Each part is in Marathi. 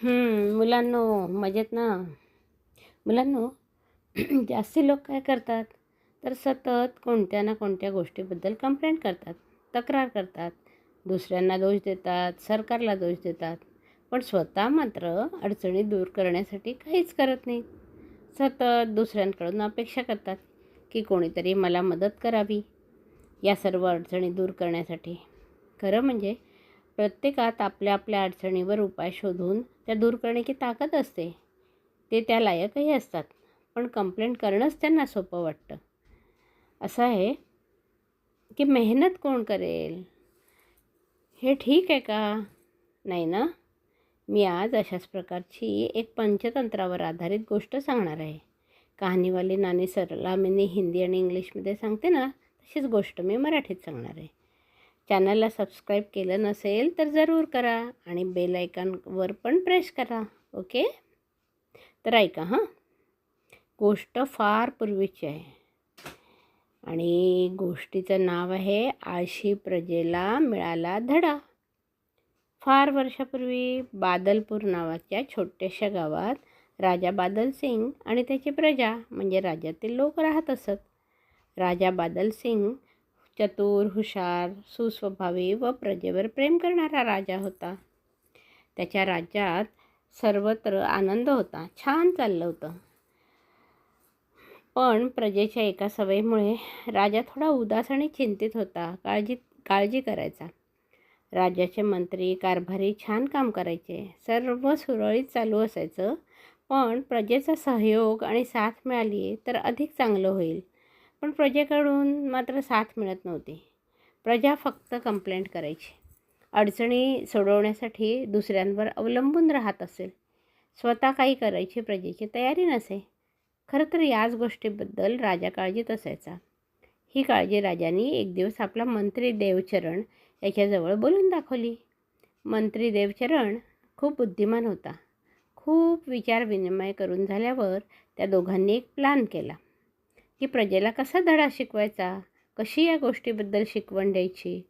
मुलांनो मजेत ना? मुलांनो जास्ती लोक काय करतात? तर सतत कोणत्या ना कोणत्या गोष्टीबद्दल कंप्लेंट करतात तक्रार करतात दुसऱ्यांना दोष देतात सरकारला दोष देतात पण स्वतः मात्र अडचणी दूर करण्यासाठी काहीच करत नाही सतत दुसऱ्यांकडून अपेक्षा करतात की कोणीतरी मला मदत करावी. या सर्व अडचणी दूर करण्यासाठी खरं म्हणजे प्रत्येकात आपल्या आपल्या अडचणीवर उपाय शोधून त्या दूर करण्याची ताकद असते. ते त्या लायकही असतात पण कंप्लेंट करणंच त्यांना सोपं वाटतं. असं आहे की मेहनत कोण करेल? हे ठीक आहे का? नाही ना? मी आज अशाच प्रकारची एक पंचतंत्रावर आधारित गोष्ट सांगणार आहे. कहाणीवाली नानी सरला मी हिंदी आणि इंग्लिशमध्ये सांगते ना तशीच गोष्ट मी मराठीत सांगणार आहे. चॅनलला सबस्क्राईब केलं नसेल तर जरूर करा आणि बेल आयकॉनवर पण प्रेस करा ओके? तर ऐका हां. गोष्ट फार पूर्वीची आहे. आणि गोष्टीचं नाव आहे आळशी प्रजेला मिळाला धडा. फार वर्षापूर्वी बादलपूर नावाच्या छोट्याशा गावात राजा बादल सिंग आणि त्याची प्रजा म्हणजे राज्यातील लोक राहत असत. राजा बादल सिंग चतुर हुशार सुस्वभावी व प्रजेवर प्रेम करणारा राजा होता. त्याच्या राज्यात सर्वत्र आनंद होता छान चाललं होतं. पण प्रजेच्या एका सवयीमुळे राजा थोडा उदास आणि चिंतित होता काळजी काळजी करायचा. राज्याचे मंत्री कारभारी छान काम करायचे सर्व सुरळीत चालू असायचं. पण प्रजेचा सहयोग आणि साथ मिळाली तर अधिक चांगलं होईल. पण प्रजेकडून मात्र साथ मिळत नव्हती. प्रजा फक्त कंप्लेंट करायची. अडचणी सोडवण्यासाठी दुसऱ्यांवर अवलंबून राहत असेल. स्वतः काही करायची प्रजेची तयारी नसे. खरं तर याच गोष्टीबद्दल राजा काळजीत असायचा. ही काळजी राजांनी एक दिवस आपला मंत्री देवचरण याच्याजवळ बोलून दाखवली. मंत्री देवचरण खूप बुद्धिमान होता. खूप विचार विनिमय करून झाल्यावर त्या दोघांनी एक प्लॅन केला. की प्रजेला कसा धडा शिकवायचा? कशी या गोष्टीबद्दल शिकवण द्यायची?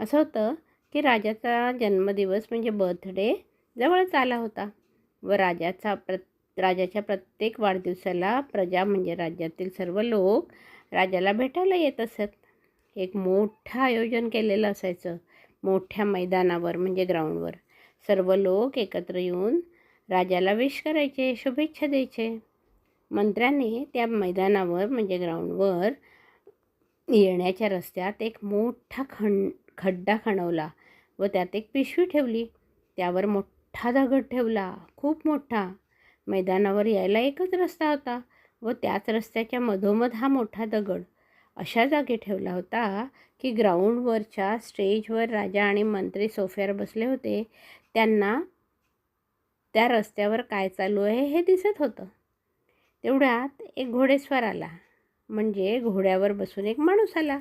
असं होतं की राजाचा जन्मदिवस म्हणजे बर्थडे जवळच आला होता. व राजाचा प्र राजाच्या प्रत्येक वाढदिवसाला प्रजा म्हणजे राज्यातील सर्व लोक राजाला भेटायला येत असत. एक मोठं आयोजन केलेलं असायचं. मोठ्या मैदानावर म्हणजे ग्राउंडवर सर्व लोक एकत्र येऊन राजाला विश करायचे शुभेच्छा द्यायचे. मंत्र्याने त्या मैदानावर म्हणजे ग्राउंडवर येण्याच्या रस्त्यात एक मोठा खण खड्डा खणवला व त्यात एक पिशवी ठेवली. त्यावर मोठा दगड ठेवला खूप मोठा. मैदानावर यायला एकच रस्ता होता व त्याच रस्त्याच्या मधोमध हा मोठा दगड अशा जागी ठेवला होता की ग्राउंडवरच्या स्टेजवर राजा आणि मंत्री सोफ्यावर बसले होते. त्यांना त्या रस्त्यावर काय चालू आहे हे दिसत होतं. तेवढ्यात एक घोडेस्वार आला. म्हणजे घोड्यावर बसून एक माणूस आला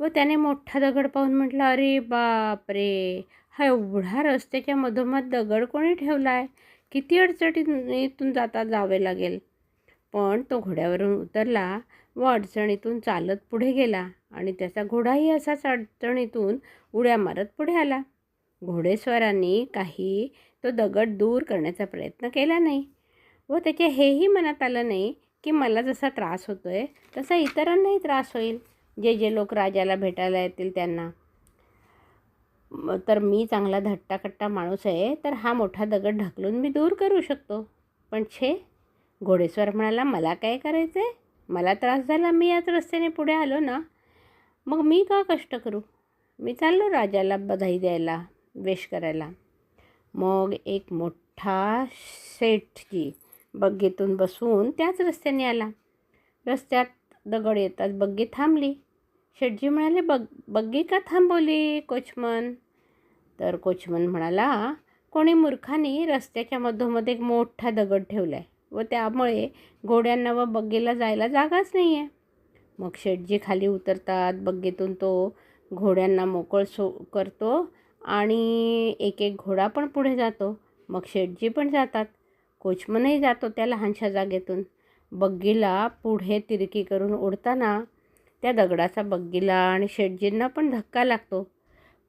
व त्याने मोठा दगड पाहून म्हटलं अरे बाप रे हा एवढा रस्त्याच्या मधोमध दगड कोणी ठेवला आहे किती अडचणीतून जाता जावे लागेल? पण तो घोड्यावरून उतरला व अडचणीतून चालत पुढे गेला आणि त्याचा घोडाही असाच अडचणीतून उड्या मारत पुढे आला. घोडेस्वारांनी काही तो दगड दूर करण्याचा प्रयत्न केला नाही. व त्याच्या हेही मनात आलं नाही की मला जसा त्रास होतो आहे तसा इतरांनाही त्रास होईल. जे जे लोक राजाला भेटायला येतील त्यांना. तर मी चांगला धट्टाकट्टा माणूस आहे तर हा मोठा दगड ढकलून मी दूर करू शकतो. पण छे घोडेस्वर म्हणाला मला काय करायचं आहे मला त्रास झाला मी याच रस्त्याने पुढे आलो ना? मग मी का कष्ट करू? मी चाललो राजाला बधाई द्यायला वेश करायला. मग एक मोठा सेठजी बग्गीतून बसून त्याच रस्त्याने आला. रस्त्यात दगड येतात बग्गी थांबली. शेटजी म्हणाले बग बग्गी का थांबवली कोचमन? तर कोचमन म्हणाला कोणी मूर्खाने रस्त्याच्या मधोमध एक मोठा दगड ठेवला आहे व त्यामुळे घोड्यांना व बग्गीला जायला जागाच नाही आहे मग शेटजी खाली उतरतात बग्गीतून तो घोड्यांना मोकळ सो करतो आणि एक एक घोडा पण पुढे जातो. मग शेटजी पण जातात. कोचमनही जातो त्या लहानशा जागेतून. बग्गीला पुढे तिरकी करून उडताना त्या दगडाचा बग्गीला आणि शेटजींना पण धक्का लागतो.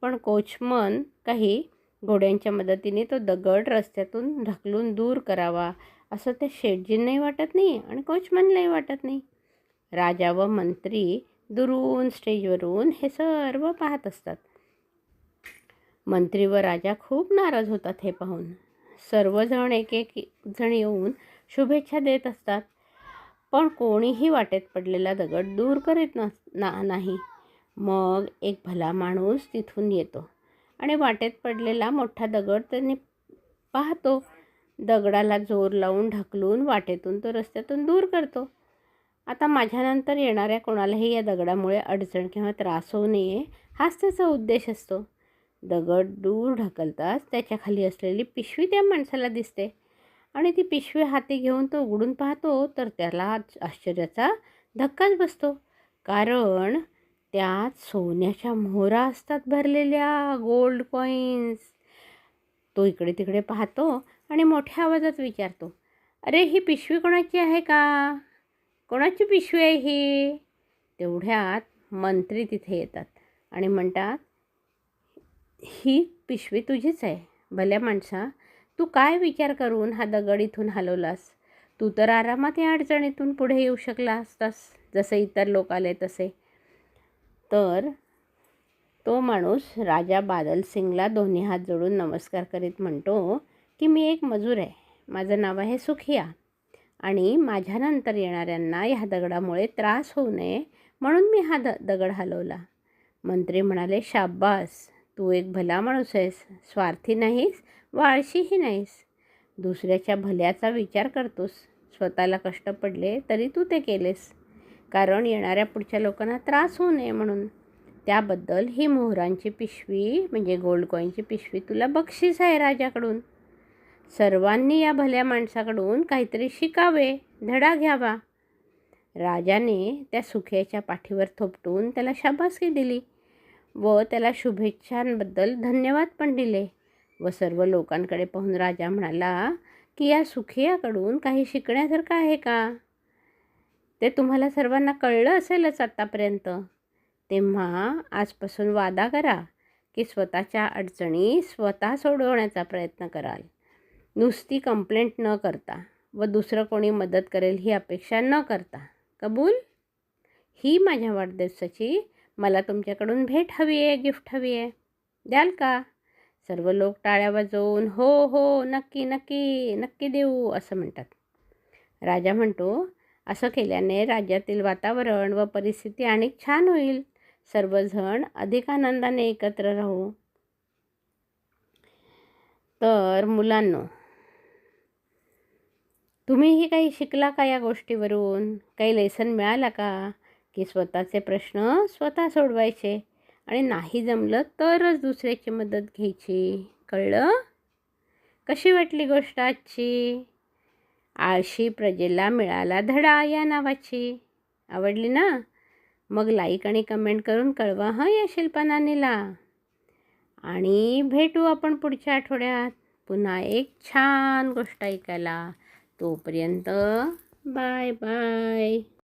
पण कोचमन काही घोड्यांच्या मदतीने तो दगड रस्त्यातून ढकलून दूर करावा असं त्या शेटजींनाही वाटत नाही आणि कोचमनलाही वाटत नाही. राजा व मंत्री दुरून स्टेजवरून हे सर्व पाहत असतात. मंत्री व राजा खूप नाराज होतात हे पाहून. सर्वजण एक एक जण येऊन शुभेच्छा देत असतात. पण कोणीही वाटेत पडलेला दगड दूर करीत नस ना नाही. मग एक भला माणूस तिथून येतो आणि वाटेत पडलेला मोठा दगड त्यांनी पाहतो. दगडाला जोर लावून ढकलून वाटेतून तो रस्त्यातून दूर करतो. आता माझ्यानंतर येणाऱ्या कोणालाही या दगडामुळे अडचण किंवा त्रास होऊ नये हाच त्याचा उद्देश असतो. दगड दूर ढकलताच त्याच्याखाली असलेली पिशवी त्या माणसाला दिसते. आणि ती पिशवी हाती घेऊन तो उघडून पाहतो तर त्याला आश्चर्याचा धक्काच बसतो. कारण त्यात सोन्याच्या मोहरा असतात भरलेल्या गोल्ड कॉईन्स तो इकडे तिकडे पाहतो आणि मोठ्या आवाजात विचारतो अरे ही पिशवी कोणाची आहे का? कोणाची पिशवी आहे ही? तेवढ्यात मंत्री तिथे येतात आणि म्हणतात ही पिशवी तुझीच आहे. भल्या माणसा तू काय विचार करून हा दगड इथून हलवलास? तू तर आरामात या अडचणीतून पुढे येऊ शकला असतास जसे इतर लोक आले तसे. तर तो माणूस राजा बादल सिंगला दोन्ही हात जोडून नमस्कार करीत म्हणतो की मी एक मजूर आहे. माझं नाव आहे सुखिया आणि माझ्यानंतर येणाऱ्यांना ह्या दगडामुळे त्रास होऊ नये म्हणून मी हा द दगड हलवला. मंत्री म्हणाले शाब्बास तू एक भला माणूस आहेस स्वार्थी नाहीस व आळशीही नाहीस. दुसऱ्याच्या भल्याचा विचार करतोस स्वतःला कष्ट पडले तरी तू ते केलेस. कारण येणाऱ्या पुढच्या लोकांना त्रास होऊ नये म्हणून. त्याबद्दल ही मोहरांची पिशवी म्हणजे गोल्ड कॉईनची पिशवी तुला बक्षीस आहे राजाकडून. सर्वांनी या भल्या माणसाकडून काहीतरी शिकावे धडा घ्यावा. राजाने त्या सुख्याच्या पाठीवर थोपटून त्याला शाबासकी दिली. व त्याला शुभेच्छांबद्दल धन्यवाद पण दिले. व सर्व लोकांकडे पाहून राजा म्हणाला की या सुखियाकडून काही शिकण्यासारखं आहे का? ते तुम्हाला सर्वांना कळलं असेलच आत्तापर्यंत तेव्हा आजपासून वादा करा की स्वतःच्या अडचणी स्वतः सोडवण्याचा प्रयत्न कराल. नुसती कंप्लेंट न करता व दुसरं कोणी मदत करेल ही अपेक्षा न करता. कबूल? ही माझ्या वाढदिवसाची मला तुमच्याकडून भेट हवी आहे गिफ्ट हवी आहे. द्याल का? सर्व लोक टाळ्या वाजवून हो हो नक्की नक्की नक्की देऊ असं म्हणतात. राजा म्हणतो असं केल्याने राज्यातील वातावरण व परिस्थिती अनेक छान होईल. सर्वजण अधिक आनंदाने एकत्र राहू. तर मुलांनो तुम्हीही काही शिकला का या गोष्टीवरून? काही लेसन मिळाला का? की स्वतःचे प्रश्न स्वतः सोडवायचे. आणि नाही जमलं तरच दुसऱ्याची मदत घ्यायची. कळलं? कशी वाटली गोष्ट आजची? आळशी प्रजेला मिळाला धडा या नावाची. आवडली ना? मग लाईक आणि कमेंट करून कळवा हं या शिल्पनानीला. आणि भेटू आपण पुढच्या आठवड्यात. पुन्हा एक छान गोष्ट ऐकायला. तोपर्यंत बाय बाय.